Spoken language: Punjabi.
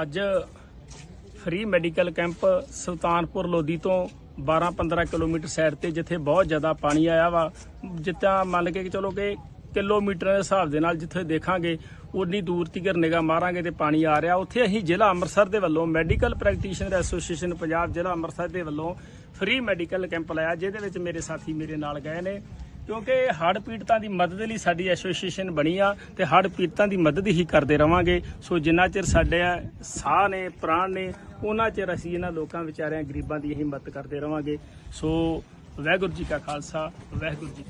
ਅੱਜ free medical camp Sultanpur Lodhi ਤੋਂ 12-15 ਕਿਲੋਮੀਟਰ ਸਾਈਡ ਤੇ, ਜਿੱਥੇ ਬਹੁਤ ਜ਼ਿਆਦਾ ਪਾਣੀ ਆਇਆ ਵਾ। ਜਿੱਦਾਂ ਮੰਨ ਕੇ ਚਲੋ ਕਿ ਕਿਲੋਮੀਟਰ ਦੇ ਹਿਸਾਬ ਦੇ ਨਾਲ ਜਿੱਥੇ ਦੇਖਾਂਗੇ, ਉਨੀ ਦੂਰ ਤੀਕਰ ਨਿਗਾਹ ਮਾਰਾਂਗੇ ਤੇ ਪਾਣੀ ਆ ਰਿਹਾ। ਉੱਥੇ ਅਸੀਂ ਜ਼ਿਲ੍ਹਾ ਅੰਮ੍ਰਿਤਸਰ ਦੇ ਵੱਲੋਂ ਮੈਡੀਕਲ ਪ੍ਰੈਕਟੀਸ਼ਨਰ ਐਸੋਸੀਏਸ਼ਨ ਪੰਜਾਬ ਜ਼ਿਲ੍ਹਾ ਅੰਮ੍ਰਿਤਸਰ ਦੇ ਵੱਲੋਂ ਫ੍ਰੀ ਮੈਡੀਕਲ ਕੈਂਪ ਲਾਇਆ, ਜਿਹਦੇ ਵਿੱਚ ਮੇਰੇ ਸਾਥੀ ਮੇਰੇ ਨਾਲ ਗਏ ਨੇ। ਕਿਉਂਕਿ ਹੜ੍ਹ ਪੀੜਤਾਂ ਦੀ ਮਦਦ ਲਈ ਸਾਡੀ ਐਸੋਸੀਏਸ਼ਨ ਬਣੀ ਆ ਤੇ ਹੜ੍ਹ ਪੀੜਤਾਂ ਦੀ ਮਦਦ ਹੀ ਕਰਦੇ ਰਵਾਂਗੇ। ਸੋ ਜਿੰਨਾ ਚਿਰ ਸਾਡੇ ਸਾਹ ਨੇ, ਪ੍ਰਾਣ ਨੇ, ਉਹਨਾਂ ਚਿਰ ਅਸੀਂ ਇਹਨਾਂ ਲੋਕਾਂ ਵਿਚਾਰਿਆਂ ਗਰੀਬਾਂ ਦੀ ਹੀ ਮਦਦ ਕਰਦੇ ਰਵਾਂਗੇ। ਸੋ ਵਾਹਿਗੁਰੂ ਜੀ ਕਾ ਖਾਲਸਾ ਵਾਹਿਗੁਰੂ ਜੀ